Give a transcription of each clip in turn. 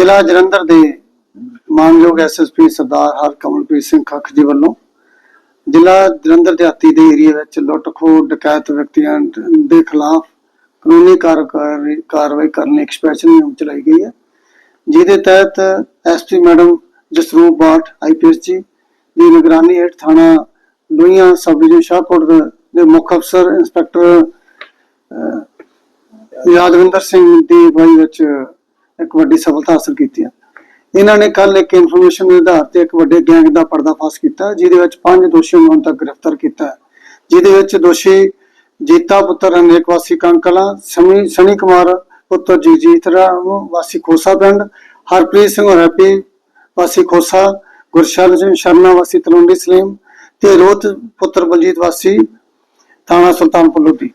ਜ਼ਿਲ੍ਹਾ ਜਲੰਧਰ ਦੇ ਮਾਨਯੋਗ ਐਸਐਸਪੀ ਸਰਦਾਰ ਹਰਕਮਲਪ੍ਰੀਤ ਸਿੰਘ ਖੱਖ ਜੀ ਵੱਲੋਂ ਜ਼ਿਲ੍ਹਾ ਜਲੰਧਰ ਦਿਹਾਤੀ ਦੇ ਏਰੀਆ ਵਿੱਚ ਲੁੱਟ-ਖੋਹ ਡਕੈਤ ਵਿਅਕਤੀਆਂ ਦੇ ਖਿਲਾਫ ਕਾਨੂੰਨੀ ਕਾਰਵਾਈ ਕਰਨ ਲਈ ਇੱਕ ਮੁਹਿੰਮ ਚਲਾਈ ਗਈ ਹੈ। ਜਿਹਦੇ ਤਹਿਤ SP madam Jasroop Bath IPS ji ਦੀ ਨਿਗਰਾਨੀ ਹੇਠ ਥਾਣਾ ਲੋਹੀਆਂ ਸਬ ਡਿਵੀਜ਼ਨ ਸ਼ਾਹਕੋਟ ਦੇ- ਮੁੱਖ ਅਫਸਰ ਇੰਸਪੈਕਟਰ ਯਾਦਵਿੰਦਰ ਸਿੰਘ ਦੀ ਅਗਵਾਈ ਵਿੱਚ ਇੱਕ ਵੱਡੀ ਸਫਲਤਾ ਹਾਸਲ ਕੀਤੀ ਹੈ ਇਹਨਾਂ ਨੇ ਕੱਲ ਇੱਕ ਇਨਫੋਰਮੇਸ਼ਨ ਦੇ ਆਧਾਰ ਤੇ ਇੱਕ ਵੱਡੇ ਗੈਂਗ ਦਾ ਪਰਦਾਫਾਸ਼ ਕੀਤਾ, ਜਿਹਦੇ ਵਿੱਚ ਪੰਜ ਦੋਸ਼ੀਆਂ ਨੂੰ ਤੱਕ ਗ੍ਰਿਫਤਾਰ ਕੀਤਾ। ਜਿਹਦੇ ਵਿੱਚ ਦੋਸ਼ੀ ਜੀਤਾ ਪੁੱਤਰ ਅਨੇਕ ਵਾਸੀ ਕੰਕਲਾ ਸਮੀ ਸਨੀ ਕੁਮਾਰ ਪੁੱਤਰ ਜਗਜੀਤ ਰਾਮ, ਵਾਸੀ ਖੋਸਾ ਪਿੰਡ, ਹਰਪ੍ਰੀਤ ਸਿੰਘ ਔਰ ਵਾਸੀ ਖੋਸਾ, ਗੁਰਸ਼ਰਨ ਸਿੰਘ ਸ਼ਰਨਾ ਵਾਸੀ ਤਲਵੰਡੀ ਸਲੀਮ ਤੇ ਰੋਤ ਪੁੱਤਰ ਬਲਜੀਤ ਵਾਸੀ, ਥਾਣਾ ਸੁਲਤਾਨਪੁਰ, ਲੋਧੀ।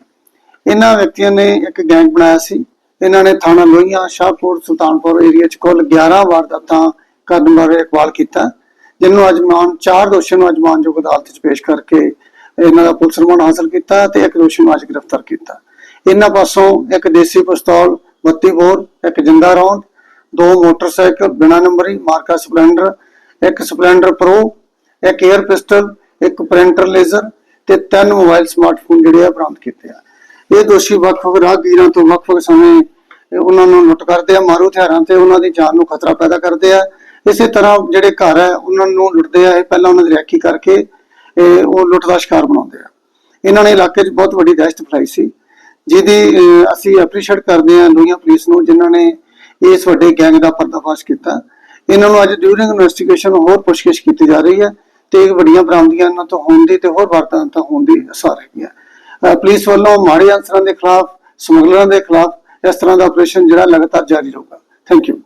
ਇਹਨਾਂ ਵਿਅਕਤੀਆਂ ਨੇ ਇੱਕ ਗੈਂਗ ਬਣਾਇਆ ਸੀ। ਇਹਨਾਂ ਨੇ ਥਾਣਾ ਲੋਹੀਆਂ ਸ਼ਾਹਪੁਰ ਸੁਲਤਾਨਪੁਰ ਏਰੀਆ 'ਚ ਕੁੱਲ 11 ਵਾਰਦਾਤਾਂ ਕਰਨ ਬਾਰੇ ਇਕਬਾਲ ਕੀਤਾ। ਜਿਹਨੂੰ ਅੱਜ ਚਾਰ ਦੋਸ਼ੀਆਂ ਨੂੰ ਅੱਜ ਅਦਾਲਤ 'ਚ ਪੇਸ਼ ਕਰਕੇ ਇਹਨਾਂ ਦਾ ਪੁਲਿਸ ਰਿਮਾਂਡ ਹਾਸਲ ਕੀਤਾ ਤੇ ਇੱਕ ਦੋਸ਼ੀ ਨੂੰ ਅੱਜ ਗ੍ਰਿਫਤਾਰ ਕੀਤਾ। ਇਹਨਾਂ ਪਾਸੋਂ ਇੱਕ ਦੇਸੀ ਪਿਸਤੌਲ 32 ਬੋਰ, ਇੱਕ ਜਿੰਦਾ ਰੌਂਦ, ਦੋ ਮੋਟਰਸਾਈਕਲ, ਬਿਨਾ ਨੰਬਰੀ, ਮਾਰਕਾ ਸਪਲੈਂਡਰ, ਇੱਕ ਸਪਲੈਂਡਰ ਪ੍ਰੋ, ਇੱਕ 에ਅਰ ਪਿਸਟਲ, ਇੱਕ ਪ੍ਰਿੰਟਰ ਲੇਜ਼ਰ ਤੇ ਤਿੰਨ ਮੋਬਾਈਲ ਸਮਾਰਟਫੋਨ ਜਿਹੜੇ ਆ ਬਰਾਮਦ ਕੀਤੇ ਆ। ਇਹ ਦੋਸ਼ੀ ਵੱਖ-ਵੱਖ ਰਾਹਗੀਰਾਂ ਤੋਂ ਵੱਖ-ਵੱਖ ਸਮੇਂ ਇਹ ਉਹਨਾਂ ਨੂੰ ਲੁੱਟ ਕਰਦੇ ਆ, ਮਾਰੂ ਹਥਿਆਰਾਂ ਤੇ ਉਹਨਾਂ ਦੀ ਜਾਨ ਨੂੰ ਖਤਰਾ ਪੈਦਾ ਕਰਦੇ ਆ। ਇਸੇ ਤਰ੍ਹਾਂ ਜਿਹੜੇ ਘਰ ਹੈ, ਉਹਨਾਂ ਨੂੰ ਲੁੱਟਦੇ ਆ, ਇਹ ਪਹਿਲਾਂ ਉਹਨਾਂ ਦੀ ਰੈਕੀ ਕਰਕੇ ਉਹ ਲੁੱਟ ਦਾ ਸ਼ਿਕਾਰ ਬਣਾਉਂਦੇ ਆ। ਇਹਨਾਂ ਨੇ ਇਲਾਕੇ 'ਚ ਬਹੁਤ ਵੱਡੀ ਦਹਿਸ਼ਤ ਫੈਲਾਈ ਸੀ, ਜਿਹਦੀ ਅਸੀਂ ਐਪਰੀਸ਼ੀਏਟ ਕਰਦੇ ਹਾਂ ਲੋਹੀਆਂ ਪੁਲਿਸ ਨੂੰ, ਜਿਨ੍ਹਾਂ ਨੇ ਇਸ ਵੱਡੇ ਗੈਂਗ ਦਾ ਪਰਦਾਫਾਸ਼ ਕੀਤਾ। ਇਹਨਾਂ ਨੂੰ ਅੱਜ ਡਿਊਰਿੰਗ ਇਨਵੈਸਟੀਗੇਸ਼ਨ ਹੋਰ ਪੁੱਛਗਿੱਛ ਕੀਤੀ ਜਾ ਰਹੀ ਹੈ ਤੇ ਵੱਡੀਆਂ ਬਰਾਮਦੀਆਂ ਇਹਨਾਂ ਤੋਂ ਹੋਣ ਦੀ ਤੇ ਹੋਰ ਵਾਰਦਾਤਾਂ ਹੋਣ ਦੀ ਅਸਾਰ ਹੈਗੀ ਹੈ ਪੁਲਿਸ ਵੱਲੋਂ ਮਾੜੇ ਅਨਸਰਾਂ ਦੇ ਖਿਲਾਫ, ਸਮਗਲਰਾਂ ਦੇ ਖਿਲਾਫ ਇਸ ਤਰ੍ਹਾਂ ਦਾ ਆਪਰੇਸ਼ਨ ਜਿਹੜਾ ਲਗਾਤਾਰ ਜਾਰੀ ਰਹੂਗਾ। Thank you